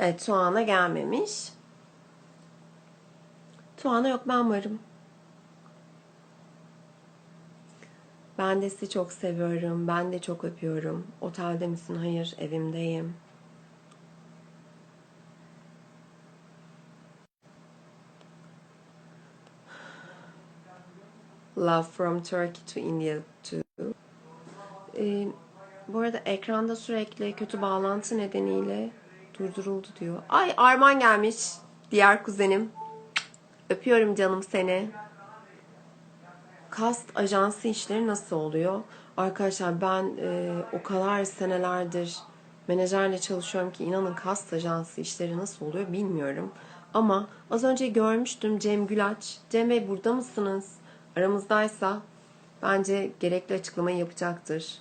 Evet Tuana gelmemiş. Tuana yok ben varım. Ben de sizi çok seviyorum. Ben de çok öpüyorum. Otelde misin? Hayır, evimdeyim. Love from Turkey to India too. Ee, bu arada ekranda sürekli kötü bağlantı nedeniyle durduruldu diyor. Ay Arman gelmiş. Diğer kuzenim. Öpüyorum canım seni. Kast ajansı işleri nasıl oluyor? Arkadaşlar ben e, o kadar senelerdir menajerle çalışıyorum ki inanın kast ajansı işleri nasıl oluyor bilmiyorum. Ama az önce görmüştüm Cem Gülaç. Cem Bey burada mısınız? Aramızdaysa bence gerekli açıklamayı yapacaktır.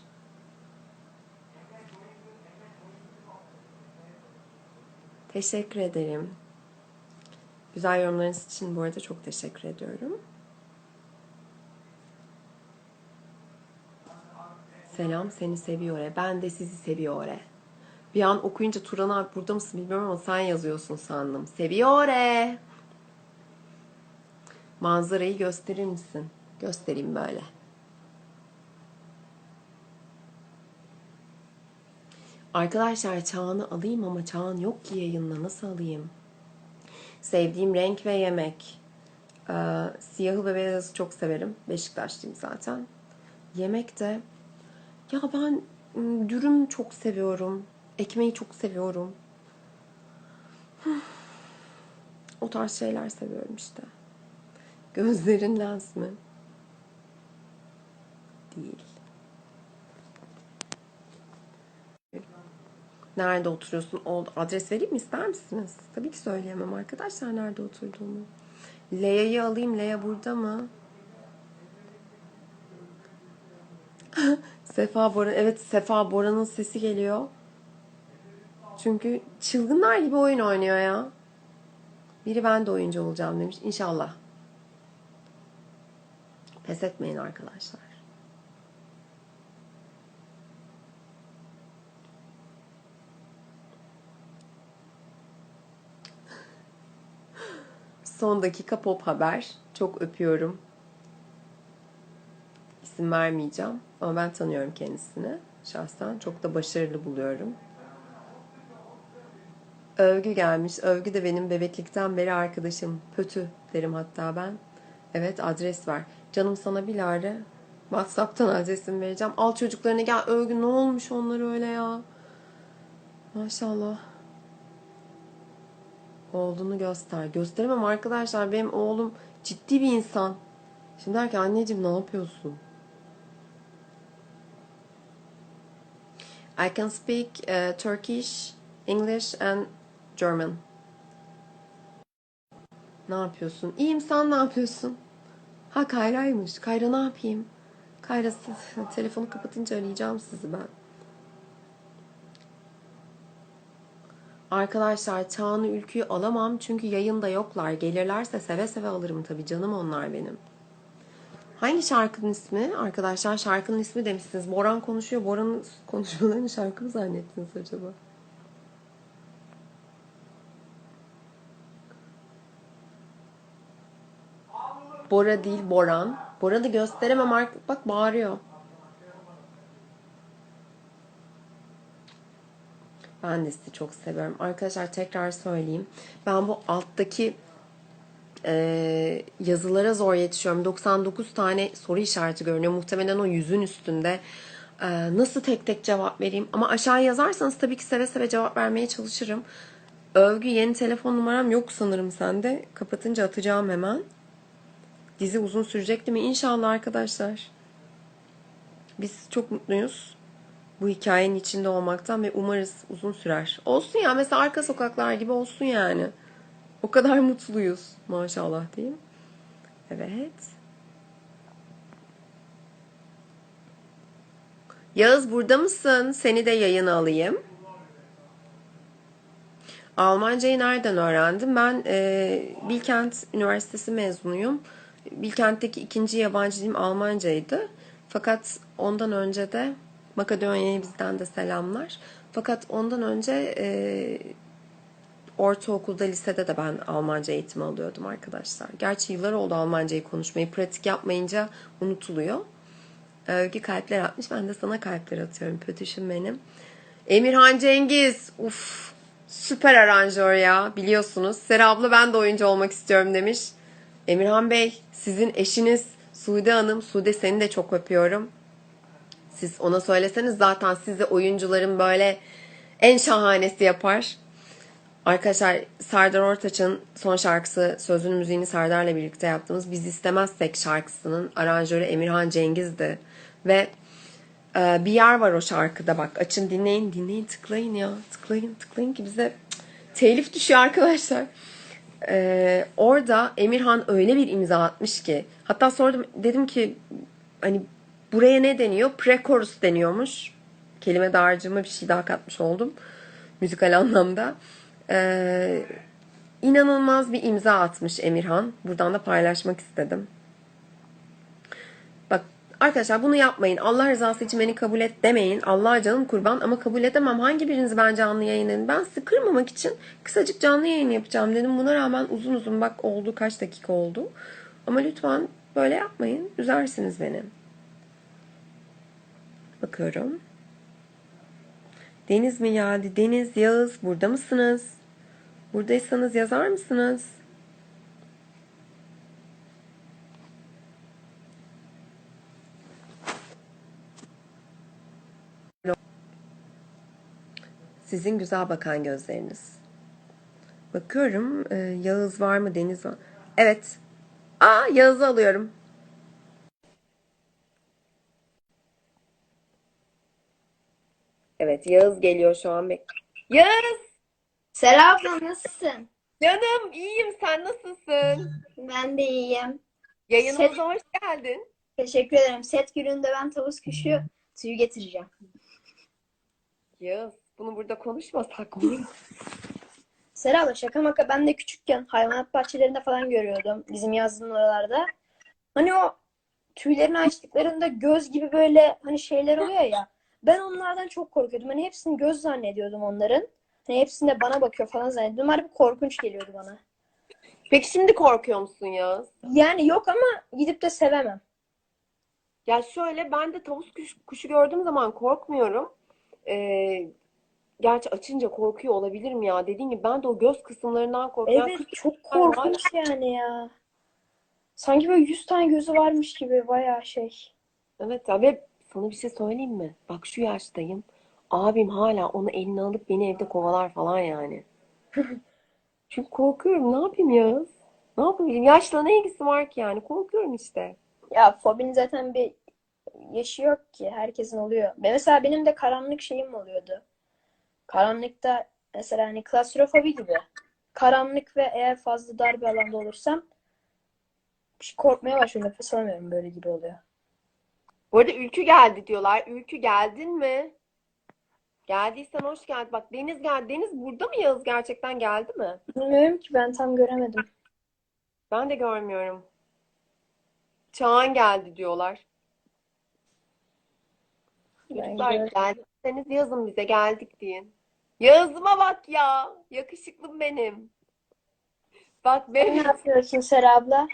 Teşekkür ederim. Güzel yorumlarınız için bu arada çok teşekkür ediyorum. Selam seni seviyor. e. Ben de sizi seviyor. e. Bir an okuyunca Turan abi burada mısın bilmiyorum ama sen yazıyorsun sandım. Seviyor. e. Manzarayı gösterir misin? Göstereyim böyle. Arkadaşlar Çağan'ı alayım ama Çağan yok ki yayında. Nasıl alayım? Sevdiğim renk ve yemek. Ee, siyahı ve beyazı çok severim. Beşiktaşlıyım zaten. Yemek de ya ben ım, dürüm çok seviyorum. Ekmeği çok seviyorum. O tarz şeyler seviyorum işte. Gözlerin lens mi? Değil. Nerede oturuyorsun? Adres vereyim mi ister misiniz? Tabii ki söyleyemem arkadaşlar nerede oturduğumu. Leia'yı alayım. Leia burada mı? Sefa Bora. Evet Sefa Bora'nın sesi geliyor. Çünkü çılgınlar gibi oyun oynuyor ya. Biri ben de oyuncu olacağım demiş. İnşallah. Pes etmeyin arkadaşlar. Son dakika pop haber. Çok öpüyorum. İsim vermeyeceğim ama ben tanıyorum kendisini şahsen. Çok da başarılı buluyorum. Övgü gelmiş. Övgü de benim bebeklikten beri arkadaşım. Pötü derim hatta ben. Evet adres ver. Canım sana bilare. Whatsapp'tan adresimi vereceğim. Al çocuklarına gel. Övgü ne olmuş onlar öyle ya. Maşallah. Oğlunu göster. Gösteremem arkadaşlar. Benim oğlum ciddi bir insan. Şimdi der ki anneciğim ne yapıyorsun? I can speak uh, Turkish, English and German. Ne yapıyorsun? İyiyim sen ne yapıyorsun? Ha Kayra'ymış. Kayra ne yapayım? Kayra telefonu kapatınca arayacağım sizi ben. Arkadaşlar Çağan'ı Ülkü'yü alamam çünkü yayında yoklar. Gelirlerse seve seve alırım tabii canım onlar benim. Hangi şarkının ismi? Arkadaşlar şarkının ismi demişsiniz. Boran konuşuyor. Boran'ın konuşmalarını şarkı mı zannettiniz acaba? Bora değil Boran. Bora da gösteremem. Bak bağırıyor. Ben de sizi çok seviyorum. Arkadaşlar tekrar söyleyeyim. Ben bu alttaki e, yazılara zor yetişiyorum. 99 tane soru işareti görünüyor. Muhtemelen o yüzün üstünde. E, nasıl tek tek cevap vereyim? Ama aşağıya yazarsanız tabii ki seve seve cevap vermeye çalışırım. Övgü yeni telefon numaram yok sanırım sende. Kapatınca atacağım hemen. Dizi uzun sürecek değil mi? İnşallah arkadaşlar. Biz çok mutluyuz bu hikayenin içinde olmaktan ve umarız uzun sürer. Olsun ya mesela arka sokaklar gibi olsun yani. O kadar mutluyuz maşallah diyeyim. Evet. Yağız burada mısın? Seni de yayına alayım. Almancayı nereden öğrendim? Ben e, Bilkent Üniversitesi mezunuyum. Bilkent'teki ikinci yabancı dilim Almancaydı. Fakat ondan önce de Makedonya'ya bizden de selamlar. Fakat ondan önce e, ortaokulda, lisede de ben Almanca eğitimi alıyordum arkadaşlar. Gerçi yıllar oldu Almancayı konuşmayı. Pratik yapmayınca unutuluyor. Övgü kalpler atmış. Ben de sana kalpler atıyorum. Pötüşüm benim. Emirhan Cengiz. Uf. Süper aranjör ya. Biliyorsunuz. Sera abla ben de oyuncu olmak istiyorum demiş. Emirhan Bey sizin eşiniz Sude Hanım. Sude seni de çok öpüyorum. Siz ona söyleseniz zaten sizi oyuncuların böyle en şahanesi yapar. Arkadaşlar Serdar Ortaç'ın son şarkısı sözünü müziğini Serdar'la birlikte yaptığımız Biz İstemezsek şarkısının aranjörü Emirhan Cengiz'di. Ve e, bir yer var o şarkıda bak açın dinleyin dinleyin tıklayın ya tıklayın tıklayın ki bize telif düşüyor arkadaşlar. E, orada Emirhan öyle bir imza atmış ki hatta sordum dedim ki hani buraya ne deniyor? Pre-chorus deniyormuş. Kelime dağarcığıma bir şey daha katmış oldum. Müzikal anlamda. Ee, inanılmaz bir imza atmış Emirhan. Buradan da paylaşmak istedim. Bak arkadaşlar bunu yapmayın. Allah rızası için beni kabul et demeyin. Allah canım kurban ama kabul edemem. Hangi birinizi ben canlı yayınlayayım? Ben sizi kırmamak için kısacık canlı yayın yapacağım dedim. Buna rağmen uzun uzun bak oldu kaç dakika oldu. Ama lütfen böyle yapmayın. Üzersiniz beni. Bakıyorum. Deniz mi geldi? Deniz, Yağız burada mısınız? Buradaysanız yazar mısınız? Sizin güzel bakan gözleriniz. Bakıyorum. e, Yağız var mı? Deniz var. Evet. Aa Yağız'ı alıyorum. Evet Yağız geliyor şu an. Bek Yağız! Serap abla nasılsın? Canım iyiyim sen nasılsın? Ben de iyiyim. Yayınımıza hoş geldin. Teşekkür ederim. Set gününde ben tavus kuşu tüyü getireceğim. Yağız bunu burada konuşmasak mı? Abla şaka maka ben de küçükken hayvanat bahçelerinde falan görüyordum. Bizim yazdığım oralarda. Hani o tüylerini açtıklarında göz gibi böyle hani şeyler oluyor ya. Ben onlardan çok korkuyordum. Hani hepsini göz zannediyordum onların. Hani hepsinde bana bakıyor falan zannediyordum. Harbi korkunç geliyordu bana. Peki şimdi korkuyor musun Yağız? Yani yok ama gidip de sevemem. Ya şöyle ben de tavus kuş, kuşu gördüğüm zaman korkmuyorum. Ee, gerçi açınca korkuyor olabilirim ya. Dediğim gibi ben de o göz kısımlarından korkuyorum. Evet çok korkunç yani ya. Sanki böyle 100 tane gözü varmış gibi bayağı şey. Evet ya ve sana bir şey söyleyeyim mi? Bak şu yaştayım. Abim hala onu eline alıp beni evde kovalar falan yani. Çünkü korkuyorum. Ne yapayım ya? Ne yapayım? Yaşla ne ilgisi var ki yani? Korkuyorum işte. Ya fobinin zaten bir yaşı yok ki. Herkesin oluyor. Ve Mesela benim de karanlık şeyim oluyordu. Karanlıkta mesela hani klastrofobi gibi. Karanlık ve eğer fazla dar bir alanda olursam bir korkmaya başlıyorum. Nefes alamıyorum böyle gibi oluyor. Bu arada Ülkü geldi diyorlar. Ülkü geldin mi? Geldiysen hoş geldin. Bak Deniz geldi. Deniz burada mı Yağız gerçekten geldi mi? Bilmiyorum ki ben tam göremedim. Ben de görmüyorum. Çağan geldi diyorlar. Ben Çocuklar gördüm. geldiyseniz yazın bize geldik deyin. Yağız'ıma bak ya. Yakışıklım benim. Bak Ne benim yapıyorsun Sera abla?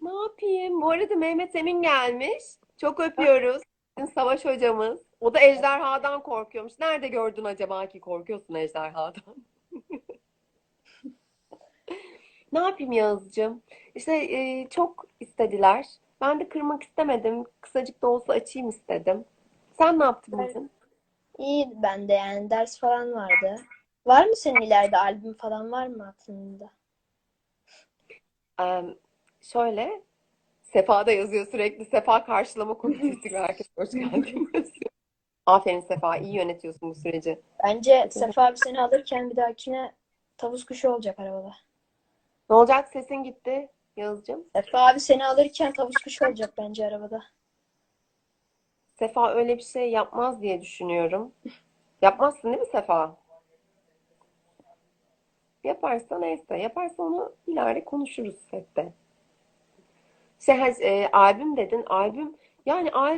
ne yapayım? Bu arada Mehmet Emin gelmiş. Çok öpüyoruz. Bizim Savaş hocamız. O da ejderhadan korkuyormuş. Nerede gördün acaba ki korkuyorsun ejderhadan? Ne yapayım Yağız'cığım? İşte e, çok istediler. Ben de kırmak istemedim. Kısacık da olsa açayım istedim. Sen ne yaptın bugün? İyi ben de yani ders falan vardı. Var mı senin ileride albüm falan var mı aklında? Ee, şöyle Sefa da yazıyor sürekli. Sefa karşılama komitesi herkes hoş geldin yazıyor. Aferin Sefa, iyi yönetiyorsun bu süreci. Bence Sefa abi seni alırken bir dahakine tavus kuşu olacak arabada. Ne olacak? Sesin gitti Yağız'cığım. Sefa abi seni alırken tavus kuşu olacak bence arabada. Sefa öyle bir şey yapmaz diye düşünüyorum. Yapmazsın değil mi Sefa? Yaparsa neyse. Yaparsa onu ileride konuşuruz sette. Ha, e, albüm dedin. Albüm yani albüm